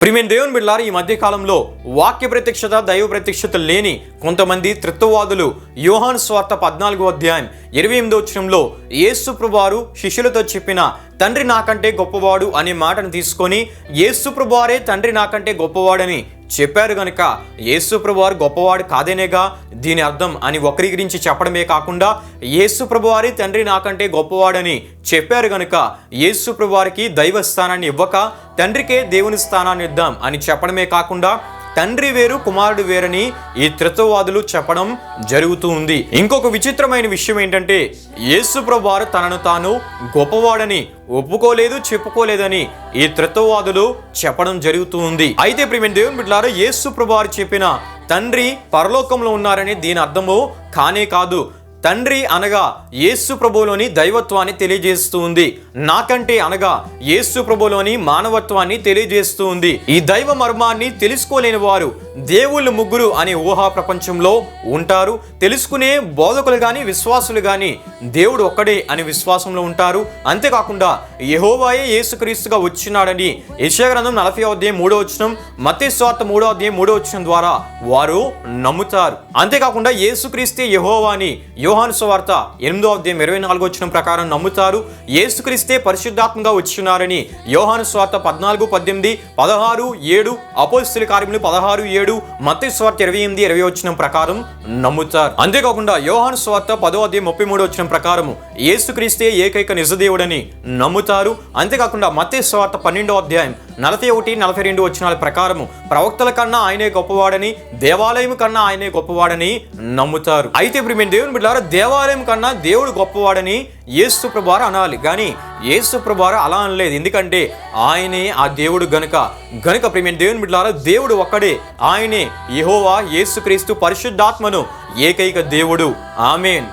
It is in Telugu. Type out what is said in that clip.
ప్రిమిన్ దేవుని బిళ్ళారు ఈ మధ్యకాలంలో వాక్య ప్రత్యక్షత దైవ ప్రత్యక్షత లేని కొంతమంది త్రిత్వవాదులు యోహాన్ స్వార్థ పద్నాలుగో అధ్యాయం ఇరవై ఎనిమిదో వచ్చరంలో యేసు ప్రభువారు శిష్యులతో చెప్పిన తండ్రి నాకంటే గొప్పవాడు అనే మాటను తీసుకొని యేసు ప్రభువారే తండ్రి నాకంటే గొప్పవాడని చెప్పారు గనుక యేసు గొప్పవాడు కాదేనేగా? దీని అర్థం అని ఒకరి గురించి చెప్పడమే కాకుండా యేసు ప్రభువారి తండ్రి నాకంటే గొప్పవాడని చెప్పారు గనుక యేసుప్రభువారికి దైవ స్థానాన్ని ఇవ్వక తండ్రికే దేవుని స్థానాన్ని ఇద్దాం అని చెప్పడమే కాకుండా తండ్రి వేరు కుమారుడు వేరని ఈ త్రిత్వవాదులు చెప్పడం జరుగుతూ ఉంది. ఇంకొక విచిత్రమైన విషయం ఏంటంటే యేసు ప్రభువారు తనను తాను గొప్పవాడని ఒప్పుకోలేదు చెప్పుకోలేదని ఈ త్రిత్వవాదులు చెప్పడం జరుగుతూ ఉంది. అయితే ప్రియమైన దేవుని బిడ్డారు యేసు ప్రభువారు చెప్పిన తండ్రి పరలోకంలో ఉన్నారని దీని అర్థము కానే కాదు. తండ్రి అనగా యేసు ప్రభులోని దైవత్వాన్ని తెలియజేస్తూ ఉంది. నాకంటే అనగా యేసు ప్రభులోని మానవత్వాన్ని తెలియజేస్తూ ఉంది. ఈ దైవ మర్మాన్ని తెలుసుకోలేని వారు దేవుళ్ళు ముగ్గురు అనే ఊహా ప్రపంచంలో ఉంటారు. తెలుసుకునే బోధకులు కానీ విశ్వాసులు కానీ దేవుడు ఒక్కడే అని విశ్వాసంలో ఉంటారు. అంతేకాకుండా యహోవాయే యేసుక్రీస్తుగా వచ్చినాడని యశగ్రంథం నలభై అధ్యాయం మూడో వచనం మతేశ్వార్త మూడో అధ్యాయం మూడో వచనం ద్వారా వారు నమ్ముతారు. అంతేకాకుండా యేసుక్రీస్తే యహోవా అని యోహాను సువార్త ఎనిమిదో అధ్యాయం ఇరవై నాలుగో వచ్చిన ప్రకారం నమ్ముతారు. యేసుక్రీస్తే పరిశుద్ధాత్మగా వచ్చినారని యోహాను స్వార్త పద్నాలుగు పద్దెనిమిది పదహారు ఏడు అపోస్తుల కార్యములు పదహారు ఏడు మత్తి స్వార్థ ఇరవై ఎనిమిది ఇరవై వచ్చిన ప్రకారం నమ్ముతారు. అంతేకాకుండా యోహాను స్వార్థ పదో అధ్యాయం ముప్పై మూడు వచ్చిన ప్రకారము ఏసుక్రీస్తే ఏకైక నిజదేవుడని నమ్ముతారు. అంతేకాకుండా మత్తి స్వార్థ పన్నెండో అధ్యాయం నలభై ఒకటి నలభై రెండు వచ్చినాల ప్రకారము ప్రవక్తల కన్నా ఆయనే గొప్పవాడని దేవాలయం కన్నా ఆయనే గొప్పవాడని నమ్ముతారు. అయితే ఇప్పుడు మేము దేవుని బిడ్డారా దేవాలయం కన్నా దేవుడు గొప్పవాడని యేసు ప్రభువారు అనాలి. కానీ యేసు ప్రభువారు అలా అనలేదు. ఎందుకంటే ఆయనే ఆ దేవుడు గనుక. గనుక ప్రేమ దేవుని బిడ్డారా దేవుడు ఒక్కడే. ఆయనే యహోవా యేసుక్రీస్తు పరిశుద్ధాత్మను ఏకైక దేవుడు. ఆమెన్.